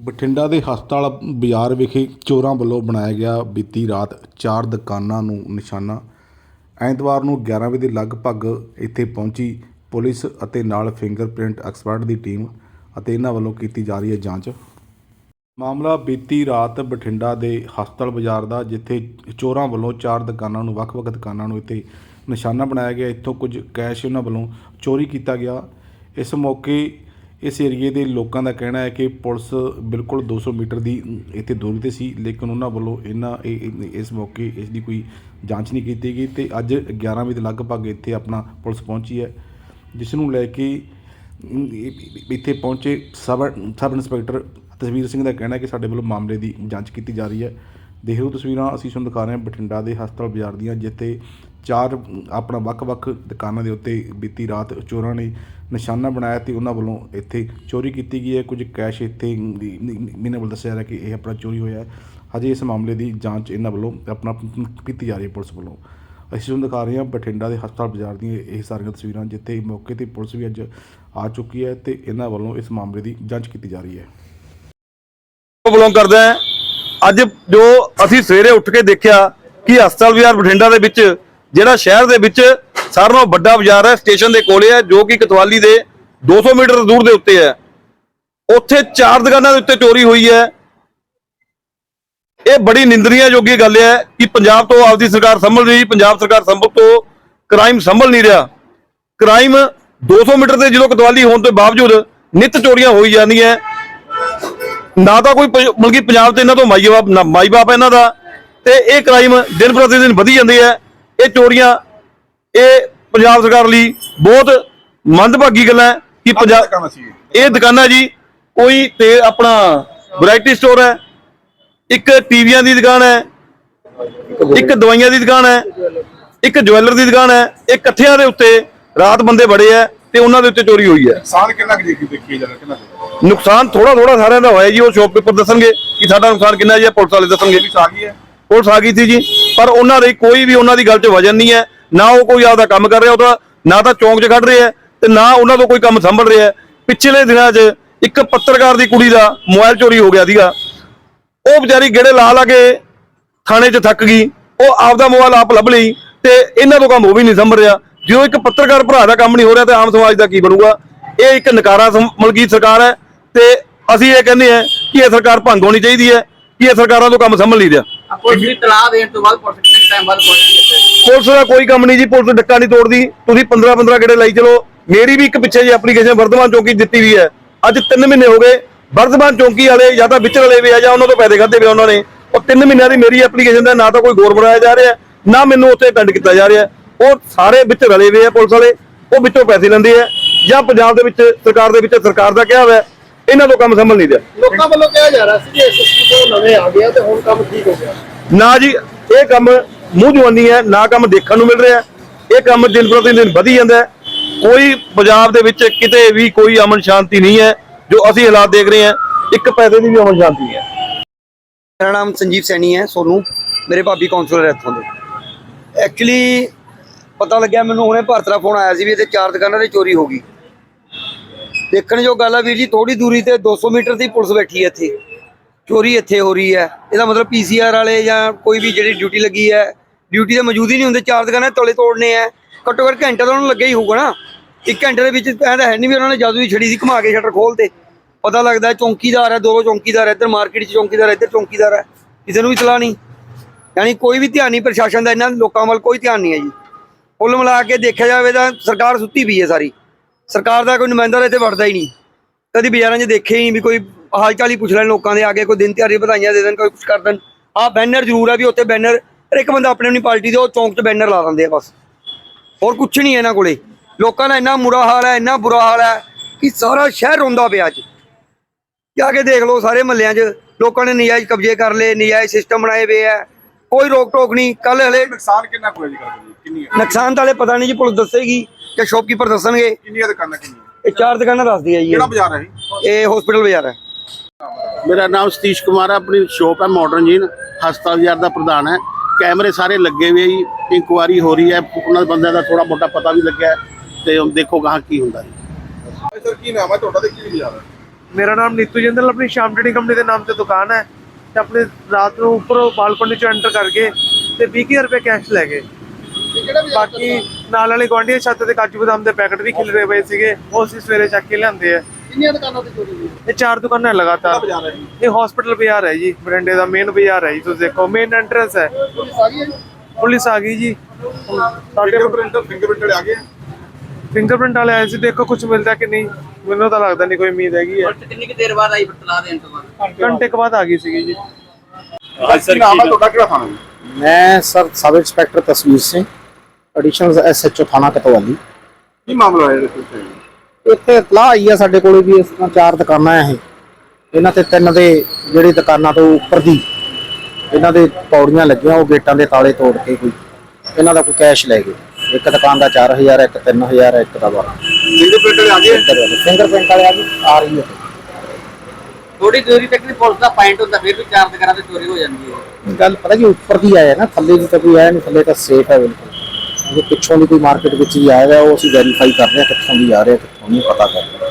ਬਠਿੰਡਾ ਦੇ ਹਸਪਤਾਲ ਬਾਜ਼ਾਰ ਵਿਖੇ ਚੋਰਾਂ ਵੱਲੋਂ ਬਣਾਇਆ ਗਿਆ ਬੀਤੀ ਰਾਤ ਚਾਰ ਦੁਕਾਨਾਂ ਨੂੰ ਨਿਸ਼ਾਨਾ। ਐਤਵਾਰ ਨੂੰ 11 ਵਜੇ ਦੇ ਲਗਭਗ ਇੱਥੇ ਪਹੁੰਚੀ ਪੁਲਿਸ ਅਤੇ ਨਾਲ ਫਿੰਗਰਪ੍ਰਿੰਟ ਐਕਸਪਰਟ ਦੀ ਟੀਮ ਅਤੇ ਇਹਨਾਂ ਵੱਲੋਂ ਕੀਤੀ ਜਾ ਰਹੀ ਹੈ ਜਾਂਚ। ਮਾਮਲਾ ਬੀਤੀ ਰਾਤ ਬਠਿੰਡਾ ਦੇ ਹਸਪਤਾਲ ਬਾਜ਼ਾਰ ਦਾ, ਜਿੱਥੇ ਚੋਰਾਂ ਵੱਲੋਂ ਚਾਰ ਦੁਕਾਨਾਂ ਨੂੰ, ਵੱਖ-ਵੱਖ ਦੁਕਾਨਾਂ ਨੂੰ ਇੱਥੇ ਨਿਸ਼ਾਨਾ ਬਣਾਇਆ ਗਿਆ। ਇੱਥੋਂ ਕੁਝ ਕੈਸ਼ ਉਹਨਾਂ ਵੱਲੋਂ ਚੋਰੀ ਕੀਤਾ ਗਿਆ। ਇਸ ਮੌਕੇ ਇਸ ਏਰੀਏ ਦੇ ਲੋਕਾਂ ਦਾ ਕਹਿਣਾ ਹੈ ਕਿ ਪੁਲਿਸ ਬਿਲਕੁਲ 200 ਮੀਟਰ ਦੀ ਇੱਥੇ ਦੂਰੀ ਤੇ ਸੀ, ਲੇਕਿਨ ਉਹਨਾਂ ਵੱਲੋਂ ਇਹਨਾਂ, ਇਹ- ਇਸ ਮੌਕੇ ਇਸ ਦੀ ਕੋਈ ਜਾਂਚ ਨਹੀਂ ਕੀਤੀ ਗਈ ਤੇ ਅੱਜ 11 ਵਜੇ ਦੇ ਲਗਭਗ ਇੱਥੇ ਆਪਣਾ ਪੁਲਿਸ ਪਹੁੰਚੀ ਹੈ, ਜਿਸ ਨੂੰ ਲੈ ਕੇ ਇੱਥੇ ਪਹੁੰਚੇ ਸਬ ਸਬ ਇੰਸਪੈਕਟਰ ਤਸਵੀਰ ਸਿੰਘ ਦਾ ਕਹਿਣਾ ਹੈ ਕਿ ਸਾਡੇ ਵੱਲੋਂ ਮਾਮਲੇ ਦੀ ਜਾਂਚ ਕੀਤੀ ਜਾ ਰਹੀ ਹੈ। ਦੇਖ ਤਸਵੀਰਾਂ, ਅਸੀਂ ਤੁਹਾਨੂੰ ਦਿਖਾ ਰਹੇ ਹਾਂ ਬਠਿੰਡਾ ਦੇ ਹਸਪਤਾਲ ਬਾਜ਼ਾਰ ਦੀਆਂ, ਜਿੱਥੇ ਚਾਰ ਆਪਣਾ ਵੱਖ-ਵੱਖ ਦੁਕਾਨਾਂ ਦੇ ਉੱਤੇ ਬੀਤੀ ਰਾਤ ਚੋਰਾਂ ਨੇ ਨਿਸ਼ਾਨਾ ਬਣਾਇਆ ਤੇ ਉਹਨਾਂ ਵੱਲੋਂ ਇੱਥੇ ਚੋਰੀ ਕੀਤੀ ਗਈ ਹੈ। ਕੁਝ ਕੈਸ਼ ਇੱਥੇ ਮੈਨੂੰ ਵੱਲ ਦੱਸਿਆ ਜਾ ਰਿਹਾ ਕਿ ਇਹ ਆਪਣਾ ਚੋਰੀ ਹੋਇਆ ਹੈ। ਹਜੇ ਇਸ ਮਾਮਲੇ ਦੀ ਜਾਂਚ ਇਹਨਾਂ ਵੱਲੋਂ ਆਪਣਾ ਕੀਤੀ ਜਾ ਰਹੀ ਹੈ ਪੁਲਿਸ ਵੱਲੋਂ। ਅਸੀਂ ਤੁਹਾਨੂੰ ਦਿਖਾ ਰਹੇ ਹਾਂ ਬਠਿੰਡਾ ਦੇ ਹਸਪਤਾਲ ਬਾਜ਼ਾਰ ਦੀਆਂ ਇਹ ਸਾਰੀਆਂ ਤਸਵੀਰਾਂ, ਜਿੱਥੇ ਮੌਕੇ ਤੇ ਪੁਲਿਸ ਵੀ ਅੱਜ ਆ ਚੁੱਕੀ ਹੈ ਤੇ ਇਹਨਾਂ ਵੱਲੋਂ ਇਸ ਮਾਮਲੇ ਦੀ ਜਾਂਚ ਕੀਤੀ ਜਾ ਰਹੀ ਹੈ। ਬਿਲੋਂਗ ਕਰਦਾ ਹੈ ਅੱਜ ਜੋ ਅਸੀਂ ਸਵੇਰੇ ਉੱਠ ਕੇ ਦੇਖਿਆ ਕਿ ਹਸਪਤਾਲ ਬਾਜ਼ਾਰ ਬਠਿੰਡਾ ਦੇ ਵਿੱਚ ਜਿਹੜਾ ਸ਼ਹਿਰ ਦੇ ਵਿੱਚ ਸਾਰਿਆਂ ਨਾਲੋਂ ਵੱਡਾ ਬਾਜ਼ਾਰ ਹੈ, ਸਟੇਸ਼ਨ ਦੇ ਕੋਲੇ ਹੈ, ਜੋ ਕਿ ਕਤਵਾਲੀ ਦੇ 200 ਮੀਟਰ ਦੂਰ ਦੇ ਉੱਤੇ ਹੈ। ਉੱਥੇ ਚਾਰ ਦੁਕਾਨਾਂ ਦੇ ਉੱਤੇ ਚੋਰੀ ਹੋਈ ਹੈ। ਇਹ ਬੜੀ ਨਿੰਦਨੀय ਜੋਗੀ ਗੱਲ ਹੈ ਕਿ ਪੰਜਾਬ ਤੋਂ ਆਪਦੀ ਸਰਕਾਰ ਸੰਭਲ ਰਹੀ, ਪੰਜਾਬ ਸਰਕਾਰ ਸੰਭਲ ਤੋਂ ਕ੍ਰਾਈਮ ਸੰਭਲ ਨਹੀਂ ਰਿਹਾ। ਕ੍ਰਾਈਮ 200 ਮੀਟਰ ਤੇ ਜਦੋਂ ਕਤਵਾਲੀ ਹੋਣ ਤੋਂ ਬਾਵਜੂਦ ਨਿਤ ਚੋਰੀਆਂ ਹੋਈ ਜਾਂਦੀਆਂ ਨਾ ਤਾਂ ਕੋਈ ਪ- ਮਤਲਬ ਕਿ ਪੰਜਾਬ ਤੇ ਇਹਨਾਂ ਤੋਂ ਮਾਈ ਬਾਪ ਨਾ ਮਾਈ ਬਾਪ ਇਹਨਾਂ ਦਾ, ਤੇ ਇਹ ਕ੍ਰਾਈਮ ਦਿਨ ਪ੍ਰਤੀ ਦਿਨ ਵਧੀ ਜਾਂਦੇ ਹੈ। ਇਹ ਚੋਰੀਆਂ ਇਹ ਪੰਜਾਬ ਸਰਕਾਰ ਲਈ ਬਹੁਤ ਮੰਦਭਾਗੀ ਗੱਲ ਹੈ ਕਿ ਪੰਜਾਬ ਇਹ ਦੁਕਾਨਾਂ ਜੀ ਕੋਈ ਤੇ ਆਪਣਾ ਵੈਰਾਈਟੀ ਸਟੋਰ ਹੈ ਇੱਕ ਟੀਵੀਆਂ ਦੀ ਦੁਕਾਨ ਹੈ ਇੱਕ ਦਵਾਈਆਂ ਦੀ ਦੁਕਾਨ ਹੈ ਇੱਕ ਜਵੈਲਰ ਦੀ ਦੁਕਾਨ ਹੈ ਇਹ ਇਕੱਠਿਆਂ ਦੇ ਉੱਤੇ ਰਾਤ ਬੰਦੇ ਬੜੇ ਆ ਤੇ ਉਹਨਾਂ ਦੇ ਉੱਤੇ ਚੋਰੀ ਹੋਈ ਹੈ। ਸਾਲ ਕਿੰਨਾ ਕੁ ਦੇਖੀ ਜਾਣਾ ਕਿੰਨਾ? ਨੁਕਸਾਨ ਥੋੜਾ ਥੋੜਾ ਸਾਰਿਆਂ ਦਾ ਹੋਇਆ ਜੀ ਉਹ ਸ਼ੋਪ ਪੇਪਰ ਦੱਸਣਗੇ ਕਿ ਸਾਡਾ ਨੁਕਸਾਨ ਕਿੰਨਾ ਜੀ ਪੁਲਿਸ ਵਾਲੇ ਦੱਸਣਗੇ। ਪੁਲਿਸ ਆ ਗਈ ਹੈ। ਪੁਲਿਸ ਆ ਗਈ ਸੀ ਜੀ। ਪਰ ਉਹਨਾਂ ਦੇ ਕੋਈ ਵੀ ਉਹਨਾਂ ਦੀ ਗੱਲ 'ਚ ਵਜਨ ਨਹੀਂ ਹੈ। ਨਾ ਉਹ ਕੋਈ ਆਪਦਾ ਕੰਮ ਕਰ ਰਿਹਾ ਉਹਦਾ, ਨਾ ਤਾਂ ਚੌਂਕ 'ਚ ਖੜ ਰਿਹਾ ਹੈ ਤੇ ਨਾ ਉਹਨਾਂ ਤੋਂ ਕੋਈ ਕੰਮ ਸੰਭਲ ਰਿਹਾ ਪਿਛਲੇ ਦਿਨਾਂ 'ਚ ਇੱਕ ਪੱਤਰਕਾਰ ਦੀ ਕੁੜੀ ਦਾ ਮੋਬਾਈਲ ਚੋਰੀ ਹੋ ਗਿਆ ਸੀਗਾ। ਉਹ ਵਿਚਾਰੀ ਗੇੜੇ ਲਾ ਲਾ ਕੇ ਥਾਣੇ 'ਚ ਥੱਕ ਗਈ। ਉਹ ਆਪਦਾ ਮੋਬਾਈਲ ਆਪ ਲੱਭ ਲਈ ਤੇ ਇਹਨਾਂ ਤੋਂ ਕੰਮ ਉਹ ਵੀ ਨਹੀਂ ਸੰਭਲ ਰਿਹਾ। ਜਦੋਂ ਇੱਕ ਪੱਤਰਕਾਰ ਭਰਾ ਦਾ ਕੰਮ ਨਹੀਂ ਹੋ ਰਿਹਾ ਤੇ ਆਮ ਸਮਾਜ ਦਾ ਕੀ ਬਣੂਗਾ? ਇਹ ਇੱਕ ਨਕਾਰਾ ਸਮ- ਮਲਕੀ ਸਰਕਾਰ ਹੈ ਤੇ ਅਸੀਂ ਇਹ ਕਹਿੰਦੇ ਹਾਂ ਕਿ ਇਹ ਸਰਕਾਰ ਭੰਗ ਹੋਣੀ ਚਾਹੀਦੀ ਹੈ, ਕਿ ਇਹ ਸਰਕਾਰਾਂ ਤੋਂ ਕੰਮ ਸੰਭਲ ਨਹੀਂ ਰਿਹਾ ਪੁਲਿਸ ਦੀ ਤਲਾਹ ਦੇਣ ਤੋਂ ਬਾਅਦ ਪੁਲਿਸ ਕਿੰਨੇ ਟਾਈਮ ਬਾਅਦ ਪਹੁੰਚੀ ਇੱਥੇ ਪੁਲਿਸ ਦਾ ਕੋਈ ਕੰਮ ਨਹੀਂ ਜੀ, ਪੁਲਿਸ ਡੱਕਾ ਨਹੀਂ ਤੋੜਦੀ। ਤੁਸੀਂ 15 15 ਗੇੜੇ ਲਾਈ ਚਲੋ। ਮੇਰੀ ਵੀ ਇੱਕ ਪਿੱਛੇ ਜੀ ਐਪਲੀਕੇਸ਼ਨ ਵਰਧਮਾਨ ਚੌਂਕੀ ਦਿੱਤੀ ਵੀ ਹੈ। ਅੱਜ 3 ਮਹੀਨੇ ਹੋ ਗਏ। ਵਰਧਮਾਨ ਚੌਂਕੀ ਵਾਲੇ ਜਾਂ ਤਾਂ ਵਿੱਚ ਰਲੇ ਵੇ ਆ ਜਾਂ ਉਹਨਾਂ ਤੋਂ ਪੈਸੇ ਖਾਦੇ ਵੇ ਉਹਨਾਂ ਨੇ। ਉਹ 3 ਮਹੀਨਿਆਂ ਦੀ ਮੇਰੀ ਐਪਲੀਕੇਸ਼ਨ ਦਾ ਨਾ ਤਾਂ ਕੋਈ ਗੌਰ ਬਣਾਇਆ ਜਾ ਰਿਹਾ, ਨਾ ਮੈਨੂੰ ਉੱਥੇ ਅਟੈਂਡ ਕੀਤਾ ਜਾ ਰਿਹਾ। ਉਹ ਸਾਰੇ ਵਿੱਚ ਰਲੇ ਵੇ ਆ ਪੁਲਿਸ ਵਾਲੇ। ਉਹ ਵਿੱਚੋਂ ਪੈਸੇ ਲੈਂਦੇ ਆ। ਜਾਂ ਪੰਜਾਬ ਦੇ ਵਿੱਚ ਸਰਕਾਰ ਦੇ ਵਿੱਚ ਸਰਕਾਰ ਦਾ ਕਿਹਾ ਹੋਇਆ ਇਹਨਾਂ ਤੋਂ ਕੰਮ ਸੰਭਲ ਨਹੀਂ ਰਿਹਾ। ਲੋਕਾਂ ਵੱਲੋਂ ਕਿਹਾ ਜਾ ਰਿਹਾ ਸੀ ਕਿ ਸਿਸਟਮ ਤੋਂ ਨਵੇਂ ਆ ਗਿਆ ਤੇ ਹੁਣ ਕੰਮ ਠੀਕ ਹੋ ਗਿਆ। ਨਾ ਜੀ ਇਹ ਕੰਮ ਮੂੰਹ ਜਵਾਨੀ ਹੈ ਨਾ ਕੰਮ ਦੇਖਣ ਨੂੰ ਮਿਲ ਰਿਹਾ ਇਹ ਕੰਮ ਦਿਨ ਪ੍ਰਤੀ ਦਿਨ ਵਧੀ ਜਾਂਦਾ ਹੈ। ਕੋਈ ਪੰਜਾਬ ਦੇ ਵਿੱਚ ਕਿਤੇ ਵੀ ਕੋਈ ਅਮਨ ਸ਼ਾਂਤੀ ਨਹੀਂ ਹੈ ਜੋ ਅਸੀਂ ਹਾਲਾਤ ਦੇਖ ਰਹੇ ਹਾਂ ਇੱਕ ਪੈਸੇ ਦੀ ਵੀ ਅਮਨ ਸ਼ਾਂਤੀ ਨਹੀਂ ਹੈ। ਮੇਰਾ ਨਾਮ ਸੰਜੀਵ ਸੈਣੀ ਹੈ ਸੋਨੂੰ ਮੇਰੇ ਭਾਬੀ ਕਾਉਂਸਲਰ ਹੈ ਇੱਥੋਂ ਦੇ। ਐਕਚੁਅਲੀ ਪਤਾ ਲੱਗਿਆ ਮੈਨੂੰ ਹੁਣੇ ਭਾਰਤ ਦਾ ਫੋਨ ਆਇਆ ਸੀ ਵੀ ਇੱਥੇ ਚਾਰ ਦੁਕਾਨਾਂ ਤੇ ਚੋਰੀ ਹੋ ਗਈ। ਦੇਖਣ ਜੋ ਗੱਲ ਆ ਵੀਰ ਜੀ ਥੋੜੀ ਦੂਰੀ ਤੇ 200 ਮੀਟਰ ਦੀ ਪੁਲਿਸ ਬੈਠੀ ਹੈ ਇੱਥੇ। ਚੋਰੀ ਇੱਥੇ ਹੋ ਰਹੀ ਹੈ। ਇਹਦਾ ਮਤਲਬ ਪੀਸੀਆਰ ਵਾਲੇ ਜਾਂ ਕੋਈ ਵੀ ਜਿਹੜੀ ਡਿਊਟੀ ਲੱਗੀ ਹੈ, ਡਿਊਟੀ ਤੇ ਮੌਜੂਦ ਹੀ ਨਹੀਂ ਹੁੰਦੇ, ਚਾਰ ਦੁਕਾਨਾਂ ਤੋਲੇ ਤੋੜਨੇ ਆ ਘੱਟੋ ਘੱਟ ਘੰਟਾ ਤਾਂ ਉਹਨਾਂ ਨੂੰ ਲੱਗਿਆ ਹੀ ਹੋਊਗਾ ਨਾ। ਇੱਕ ਘੰਟੇ ਦੇ ਵਿੱਚ ਐਂ ਤਾਂ ਹੈ ਨਹੀਂ ਵੀ ਉਹਨਾਂ ਨੇ ਜਾਦੂ ਦੀ ਛੜੀ ਸੀ ਘੁਮਾ ਕੇ ਸ਼ਟਰ ਖੋਲਤੇ ਪਤਾ ਲੱਗਦਾ ਹੈ ਚੌਂਕੀਦਾਰ ਹੈ, ਦੋ ਚੌਂਕੀਦਾਰ ਹੈ, ਇੱਧਰ ਮਾਰਕੀਟ 'ਚ ਚੌਂਕੀਦਾਰ ਹੈ, ਇੱਧਰ ਚੌਂਕੀਦਾਰ ਹੈ। ਕਿਸੇ ਨੂੰ ਵੀ ਇਤਲਾ ਨਹੀਂ। ਯਾਨੀ ਕੋਈ ਵੀ ਧਿਆਨ ਨਹੀਂ, ਪ੍ਰਸ਼ਾਸਨ ਦਾ ਇਹਨਾਂ ਲੋਕਾਂ ਵੱਲ ਕੋਈ ਧਿਆਨ ਨਹੀਂ ਹੈ ਜੀ। ਕੁੱਲ ਮਿਲਾ ਕੇ ਦੇਖਿਆ ਜਾਵੇ ਤਾਂ ਸਰਕਾਰ ਸੁੱਤੀ ਪਈ ਹੈ ਸਾਰੀ। ਸਰਕਾਰ ਦਾ ਕੋਈ ਨੁਮਾਇੰਦਾ ਤਾਂ ਇੱਥੇ ਵੜਦਾ ਹੀ ਨਹੀਂ। ਕਦੀ ਬਾਜ਼ਾਰਾਂ 'ਚ ਦੇਖਿਆ ਹੀ ਨਹੀਂ ਵੀ ਕੋਈ ਹਾਲ ਚਾਲ ਹੀ ਪੁੱਛ ਲੈਣ ਲੋਕਾਂ ਦੇ ਆਗੇ ਕੋਈ ਦਿਨ ਤਿਹਾੜੀ ਵਧਾਈਆਂ ਦੇ ਦੇਣ, ਕੋਈ ਕੁਝ ਕਰ ਦੇਣ। ਆਹ ਬੈਨਰ ਜ਼ਰੂਰ ਹੈ ਵੀ ਉੱਥੇ ਬੈਨਰ ਇੱਕ ਬੰਦਾ ਆਪਣੀ ਆਪਣੀ ਪਾਰਟੀ ਦੇ ਉਹ ਚੌਂਕ 'ਚ ਬੈਨਰ ਲਾ ਦਿੰਦੇ ਆ ਬਸ। ਹੋਰ ਕੁਝ ਨਹੀਂ ਇਹਨਾਂ ਕੋਲੇ। ਲੋਕਾਂ ਦਾ ਇੰਨਾ ਬੁਰਾ ਹਾਲ ਹੈ, ਇੰਨਾ ਬੁਰਾ ਹਾਲ ਹੈ ਕਿ ਸਾਰਾ ਸ਼ਹਿਰ ਰੋਂਦਾ ਪਿਆ ਅੱਜ। ਜਾ ਕੇ ਦੇਖ ਲਓ ਸਾਰੇ ਮਹੱਲਿਆਂ 'ਚ, ਲੋਕਾਂ ਨੇ ਨਜਾਇਜ਼ ਕਬਜ਼ੇ ਕਰ ਲਏ, ਨਜਾਇਜ਼ ਸਿਸਟਮ ਬਣਾਏ ਹੋਏ ਆ। ਕੋਈ ਰੋਕ ਟੋਕ ਨਹੀਂ ਕੱਲ ਹਲੇ ਨੁਕਸਾਨ ਕਿੰਨਾ ਕੁ ਹੋਇਆ ਜੀ ਗੱਲ ਕਿੰਨੀ ਹੈ? ਨੁਕਸਾਨ ਤਾਂ ਹਲੇ ਪਤਾ ਨਹੀਂ ਜੀ ਪੁਲਿਸ ਦੱਸੇਗੀ ਜਾਂ ਸ਼ੌਪਕੀਪਰ ਦੱਸਣਗੇ। ਕਿੰਨੀਆਂ ਦੁਕਾਨਾਂ ਕਿੰਨੀਆਂ? ਇਹ ਚਾਰ ਦੁਕਾਨਾਂ ਦੱਸਦੀ ਹੈ ਜੀ। ਕਿਹੜਾ। ਬਾਜ਼ਾਰ ਹੈ ਇਹ? ਇਹ ਹਸਪੀਟਲ ਬਾਜ਼ਾਰ ਹੈ। ਮੇਰਾ ਨਾਮ ਸਤੀਸ਼ ਕੁਮਾਰ ਹੈ ਆਪਣੀ ਸ਼ੋਪ ਹੈ ਮਾਡਰਨ ਜੀਨ ਹਸਪਤਾਲ ਬਾਜ਼ਾਰ ਦਾ ਪ੍ਰਧਾਨ ਹੈ। ਕੈਮਰੇ ਸਾਰੇ ਲੱਗੇ ਹੋਏ ਜੀ ਇਨਕੁਆਰੀ ਹੋ ਰਹੀ ਹੈ ਉਹਨਾਂ ਦੇ ਬੰਦਿਆਂ ਦਾ ਥੋੜਾ ਮੋਟਾ ਪਤਾ ਵੀ ਲੱਗਿਆ ਤੇ ਹੁਣ ਦੇਖੋ ਗਾਹਾਂ ਕੀ ਹੁੰਦਾ ਹੈ ਸਰ ਕੀ ਨਾਮ ਹੈ? ਤੁਹਾਡਾ ਤੇ ਕੀ ਬਾਜ਼ਾਰ ਹੈ? ਮੇਰਾ ਨਾਮ ਨੀਤੂ ਜਿੰਦਲ ਆਪਣੀ ਸ਼ਾਮ ਟ੍ਰੇਡਿੰਗ ਕੰਪਨੀ ਦੇ ਨਾਮ ਤੇ ਦੁਕਾਨ ਹੈ। ਤੇ ਆਪਣੇ ਰਾਤ ਨੂੰ ਉੱਪਰੋਂ ਬਾਲਕੋਨੀ ਚੋਂ ਐਂਟਰ ਕਰਕੇ ਤੇ 20000 ਰੁਪਏ ਕੈਸ਼ ਲੈ ਗਏ। ਬਾਕੀ ਨਾਲ ਵਾਲੇ ਗੁਆਂਢੀ ਛੱਤ ਤੇ ਕਾਜੂ ਬਦਾਮ ਦੇ ਪੈਕਟ ਵੀ ਖਿਲ ਰਹੇ ਪਏ ਸੀਗੇ ਉਹ ਅਸੀਂ ਸਵੇਰੇ ਚੱਕ ਕੇ ਲਿਆਂਦੇ ਆ। ਕਿੰਨੀਆਂ ਦੁਕਾਨਾਂ ਤੇ ਚੋਰੀ ਹੋਈ? ਇਹ ਚਾਰ ਦੁਕਾਨਾਂ ਹੈ ਲਗਾਤਾਰ ਇਹ ਹਸਪੀਟਲ ਬਾਜ਼ਾਰ ਹੈ ਜੀ ਬਰੰਡੇ ਦਾ ਮੇਨ ਬਾਜ਼ਾਰ ਹੈ ਜੀ ਤੁਸੀਂ ਦੇਖੋ ਮੇਨ ਐਂਟਰੈਂਸ ਹੈ। ਪੁਲਿਸ ਆ ਗਈ ਜੀ? ਸਾਡੇ ਫਿੰਗਰਪ੍ਰਿੰਟ ਫਿੰਗਰਪ੍ਰਿੰਟ ਆ ਗਏ? ਫਿੰਗਰਪ੍ਰਿੰਟ ਵਾਲੇ ਆਏ ਸੀ ਦੇਖੋ ਕੁਝ ਮਿਲਦਾ ਕਿ ਨਹੀਂ ਮੈਨੂੰ ਤਾਂ ਲੱਗਦਾ ਨਹੀਂ ਕੋਈ ਉਮੀਦ ਹੈਗੀ ਹੈ ਕਿੰਨੀ ਕੁ ਦੇਰ ਬਾਅਦ ਆਈ ਬਤਲਾ ਦੇਣ ਤੋਂ ਬਾਅਦ ਘੰਟੇ ਕੁ ਬਾਅਦ ਆ ਗਈ ਸੀਗੀ ਜੀ ਕੀ ਨਾਮ ਹੈ ਤੁਹਾਡਾ ਕਿਹੜਾ ਥਾਣਾ ਜੀ मैं सर सब इंस्पेक्टर तस्वीर सिंह ਐਡੀਸ਼ਨਲ ਐਸਐਚਓ ਥਾਣਾ ਕਤਵਾਲੀ ਕੀ ਮਾਮਲਾ ਹੈ ਇਹਦੇ ਵਿੱਚ ਇੱਥੇ ਇਤਲਾਹ ਆਈ ਆ ਸਾਡੇ ਕੋਲੇ ਵੀ ਇਸ ਤਰ੍ਹਾਂ ਚਾਰ ਦੁਕਾਨਾਂ ਆ ਇਹ ਇਹਨਾਂ ਤੇ ਤਿੰਨ ਦੇ ਜਿਹੜੀ ਦੁਕਾਨਾਂ ਤੋਂ ਉੱਪਰ ਦੀ ਇਹਨਾਂ ਦੇ ਪੌੜੀਆਂ ਲੱਗੀਆਂ ਉਹ ਗੇਟਾਂ ਦੇ ਤਾਲੇ ਤੋੜ ਕੇ ਕੋਈ ਇਹਨਾਂ ਦਾ ਕੋਈ ਕੈਸ਼ ਲੈ ਗਏ ਇੱਕ ਦੁਕਾਨ ਦਾ 4000 ਇੱਕ 3000 ਇੱਕ ਦਾ 12 ਫਿੰਗਰਪ੍ਰਿੰਟ ਆ ਗਏ? ਫਿੰਗਰਪ੍ਰਿੰਟ ਵਾਲੇ ਆ ਗਏ ਆ ਰਹੀ ਹੈ। ਥੋੜੀ ਦੂਰੀ ਤੱਕ ਵੀ ਪੁਲਿਸ ਦਾ ਪੁਆਇੰਟ ਹੁੰਦਾ ਫਿਰ ਵੀ ਚਾਰ ਦੁਕਾਨਾਂ ਤੇ ਚੋਰੀ ਹੋ ਜਾਂਦੀ ਹੈ। ਗੱਲ ਪਤਾ ਕੀ ਉੱਪਰ ਦੀ ਆਇਆ ਨਾ ਥੱਲੇ ਦੀ ਤਾਂ ਕੋਈ ਆਇਆ ਨਹੀਂ ਥੱਲੇ ਤਾਂ ਸੇਫ ਹੈ ਬਿਲਕੁਲ। ਜੇ ਪਿੱਛੋਂ ਦੀ ਕੋਈ ਮਾਰਕੀਟ ਵਿੱਚ ਵੀ ਆਇਆ ਹੈ ਉਹ ਅਸੀਂ ਵੈਰੀਫਾਈ ਕਰ ਰਹੇ ਹਾਂ ਕਿੱਥੋਂ ਦੀ ਆ ਰਿਹਾ ਕਿੱਥੋਂ ਨਹੀਂ ਪਤਾ ਕਰ ਰਹੇ।